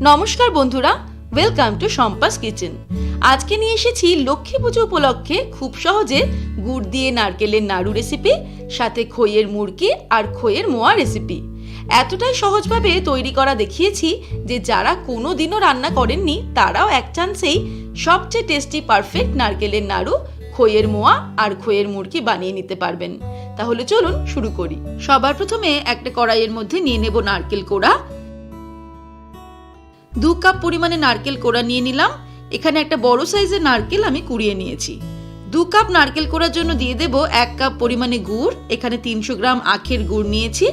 নমস্কার বন্ধুরা welcome to সম্পাস kitchen আজকে নিয়ে এসেছি লক্ষ্মী পুজো উপলক্ষে খুব সহজে গুড় দিয়ে নারকেলের নাড়ু রেসিপি সাথে খইয়ের মুরকি আর খইয়ের মোয়া রেসিপি এতটাই সহজভাবে তৈরি করা দেখিয়েছি যে যারা কোনো দিনও রান্না করেননি, তারাও এক চান্সেই সবচেয়ে টেস্টি পারফেক্ট নারকেলের নাড়ু, খইয়ের মোয়া আর খইয়ের মুরকি বানিয়ে নিতে পারবেন। তাহলে চলুন শুরু করি। সবার প্রথমে একটা কড়াইয়ের মধ্যে নিয়ে নেব নারকেল কোড়া। দু কাপ পরিমাণে নারকেল কোড়া নিয়ে নিলাম। এখানে একটা বড় সাইজের নারকেল আমি কুড়িয়ে নিয়েছি। দু কাপ নারকেল কোড়ার জন্য দিয়ে দেব এক কাপ পরিমাণে গুড়। এখানে তিনশো গ্রাম আখের গুড় নিয়েছি।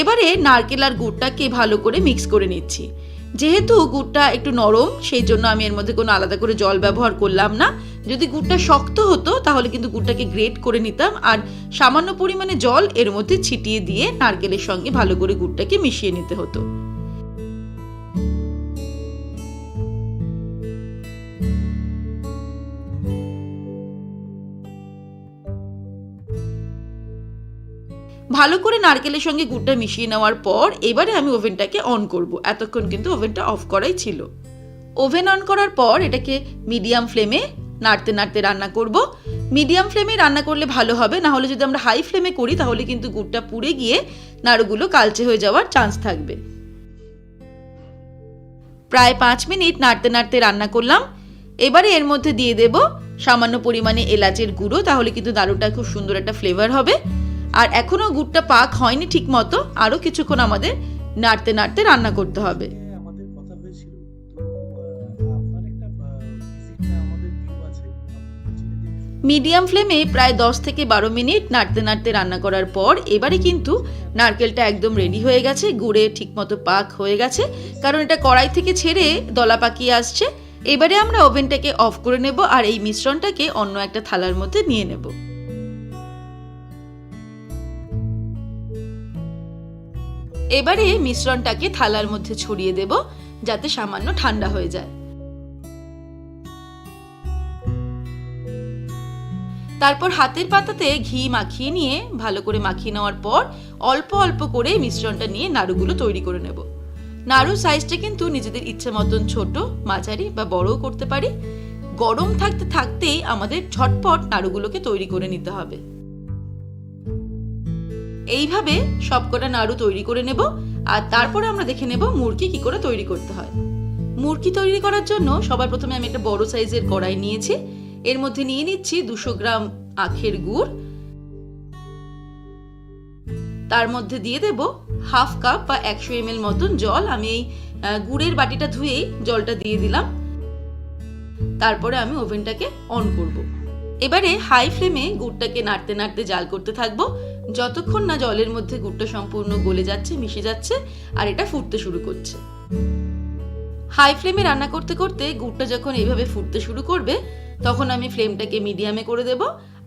এবারে নারকেল আর গুড়টাকে ভালো করে মিক্স করে নিচ্ছি। যেহেতু গুড়টা একটু নরম, সেই জন্য আমি এর মধ্যে কোনো আলাদা করে জল ব্যবহার করলাম না। যদি গুড়টা শক্ত হতো, তাহলে কিন্তু গুড়টাকে গ্রেট করে নিতাম। আর সামান্য পরিমাণে জল এর মধ্যে ছিটিয়ে দিয়ে নারকেলের সঙ্গে ভালো করে গুড়টাকে মিশিয়ে নিতে হতো। ভালো করে নারকেলের সঙ্গে গুড়টা মিশিয়ে নেওয়ার পর, এবারে আমি ওভেনটাকে অন করব। এতক্ষণ কিন্তু ওভেনটা অফ করাই ছিল। ওভেন অন করার পর এটাকে মিডিয়াম ফ্লেমে নাড়তে নাড়তে রান্না করব। মিডিয়াম ফ্লেমে রান্না করলে ভালো হবে, না হলে যদি আমরা হাই ফ্লেমে করি, তাহলে কিন্তু গুড়টা পুড়ে গিয়ে নাড়ুগুলো কালচে হয়ে যাওয়ার চান্স থাকবে। প্রায় পাঁচ মিনিট নাড়তে নাড়তে রান্না করলাম। এবারে এর মধ্যে দিয়ে দেব সামান্য পরিমাণে এলাচের গুঁড়ো, তাহলে কিন্তু নাড়ুটা খুব সুন্দর একটা ফ্লেভার হবে। আর এখনও গুড়টা পাক হয়নি ঠিক মতো আরও কিছুক্ষণ আমাদের নাড়তে নাড়তে রান্না করতে হবে। মিডিয়াম ফ্লেমে প্রায় দশ থেকে বারো মিনিট নাড়তে নাড়তে রান্না করার পর এবারে কিন্তু নারকেলটা একদম রেডি হয়ে গেছে, গুড়ে ঠিকমতো পাক হয়ে গেছে। কারণ এটা কড়াই থেকে ছেড়ে দলা পাকিয়ে আসছে। এবারে আমরা ওভেনটাকে অফ করে নেব আর এই মিশ্রণটাকে অন্য একটা থালার মধ্যে নিয়ে নেব। এবারে মিশ্রণটাকে থালার মধ্যে ছড়িয়ে দেব যাতে সামান্য ঠান্ডা হয়ে যায়। তারপর হাতের পাতাতে ঘি মাখিয়ে নিয়ে, ভালো করে মাখিয়ে নেওয়ার পর অল্প অল্প করে মিশ্রণটা নিয়ে নাড়ুগুলো তৈরি করে নেব। নাড়ু সাইজটা কিন্তু নিজেদের ইচ্ছে মতন ছোট, মাঝারি বা বড়ও করতে পারি। গরম থাকতে থাকতেই আমাদের ঝটপট নাড়ুগুলোকে তৈরি করে নিতে হবে। এইভাবে সবকটা নাড়ু তৈরি করে নেব আর তারপরে আমরা দেখে নেব মুরগি কি করে তৈরি করতে হয়। মুরগি তৈরি করার জন্য সবার প্রথমে আমি একটা বড় সাইজের কড়াই নিয়েছি। এর মধ্যে নিয়ে নিচ্ছি দুশো গ্রাম আখের গুড়। তার মধ্যে দিয়ে দেব হাফ কাপ বা একশো এম মতন জল। আমি এই গুড়ের বাটিটা ধুয়েই জলটা দিয়ে দিলাম। তারপরে আমি ওভেনটাকে অন করব। এবারে হাই ফ্লেমে গুড়টাকে নাড়তে নাড়তে জাল করতে থাকব। যতক্ষণ না জলের মধ্যে গুড়টা সম্পূর্ণ গলে যাচ্ছে, মিশে যাচ্ছে, আর এটা ফুটতে শুরু করছে। হাই ফ্লেমে রান্না করতে করতে গুড়টা যখন এইভাবে ফুটতে শুরু করবে তখন আমি ফ্লেমটাকে মিডিয়ামে করে দেব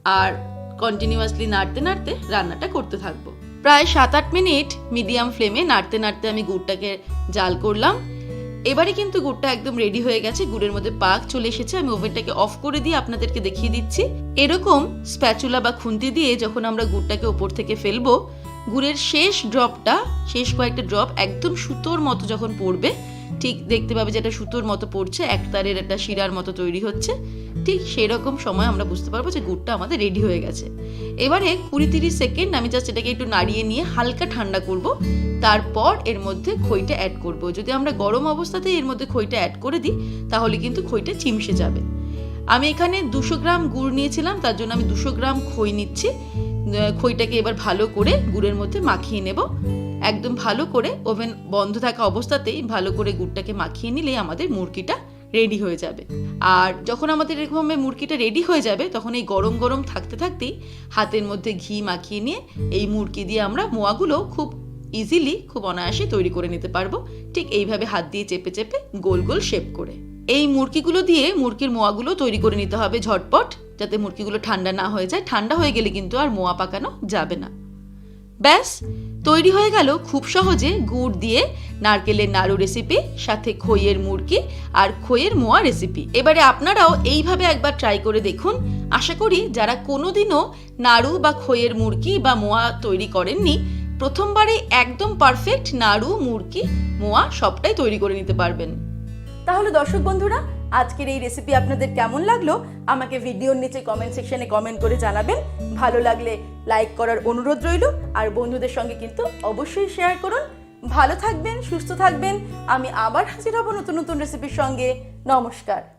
আর কন্টিনিউয়াসলি নাড়তে নাড়তে রান্নাটা করতে থাকব। প্রায় সাত আট মিনিট মিডিয়াম ফ্লেমে নাড়তে নাড়তে আমি গুড়টাকে জাল করলাম। এবারে কিন্তু গুড়টা একদম রেডি হয়ে গেছে, গুড়ের মধ্যে পাক চলে এসেছে। আমি ওভেনটাকে অফ করে দিয়ে আপনাদেরকে দেখিয়ে দিচ্ছি। এরকম স্প্যাচুলা বা খুন্তি দিয়ে যখন আমরা গুড়টাকে ওপর থেকে ফেলব, গুড়ের শেষ ড্রপটা, শেষ কয়েকটা ড্রপ একদম সুতোর মতো যখন পড়বে, ঠিক দেখতে পাবে যে একটা সুতোর মতো পড়ছে, এক তারের একটা শিরার মতো তৈরি হচ্ছে। ঠিক সেরকম সময় আমরা বুঝতে পারব যে গুড়টা আমাদের রেডি হয়ে গেছে। এবারে কুড়ি তিরিশ সেকেন্ড আমি জাস্ট এটাকে একটু নাড়িয়ে নিয়ে হালকা ঠান্ডা করব। তারপর এর মধ্যে খইটা অ্যাড করব। যদি আমরা গরম অবস্থাতেই এর মধ্যে খইটা অ্যাড করে দিই, তাহলে কিন্তু খইটা চিমসে যাবে। আমি এখানে দুশো গ্রাম গুড় নিয়েছিলাম, তার জন্য আমি দুশো গ্রাম খই নিচ্ছি। খইটাকে এবার ভালো করে গুড়ের মধ্যে মাখিয়ে নেব। একদম ভালো করে, ওভেন বন্ধ থাকা অবস্থাতেই ভালো করে গুড়টাকে মাখিয়ে নিলেই আমাদের মুরগিটা রেডি হয়ে যাবে। আর যখন আমাদের এরকমভাবে মুরগিটা রেডি হয়ে যাবে, তখন এই গরম গরম থাকতে থাকতেই হাতের মধ্যে ঘি মাখিয়ে নিয়ে এই মুরগি দিয়ে আমরা মোয়াগুলো খুব ইজিলি খুব অনায়াসে তৈরি করে নিতে পারব। ঠিক এইভাবে হাত দিয়ে চেপে চেপে গোল গোল শেপ করে। এই মুরগিগুলো দিয়ে মুরগির মোয়াগুলো তৈরি করে নিতে হবে ঝটপট, যাতে মুরগিগুলো ঠান্ডা না হয়ে যায়। ঠান্ডা হয়ে গেলে কিন্তু আর মোয়া পাকানো যাবে না। ব্যাস, তৈরি হয়ে গেল খুব সহজে গুড় দিয়ে নারকেলের নাড়ু রেসিপি সাথে খইয়ের মুরকি আর খইয়ের মোয়া রেসিপি এবারে আপনারাও এইভাবে একবার ট্রাই করে দেখুন। আশা করি যারা কোনোদিনও নাড়ু বা খইয়ের মুরকি বা মোয়া তৈরি করেননি, প্রথমবারে একদম পারফেক্ট নাড়ু, মুরকি, মোয়া সবটাই তৈরি করে নিতে পারবেন। তাহলে দর্শক বন্ধুরা আজকের এই রেসিপি আপনাদের কেমন লাগল? আমাকে ভিডিওর নিচে কমেন্ট সেকশনে কমেন্ট করে জানাবেন। ভালো লাগলে লাইক করার অনুরোধ রইল। আর বন্ধুদের সঙ্গে কিন্তু অবশ্যই শেয়ার করুন। ভালো থাকবেন, সুস্থ থাকবেন। আমি আবার হাজির হব নতুন নতুন রেসিপির সঙ্গে। নমস্কার।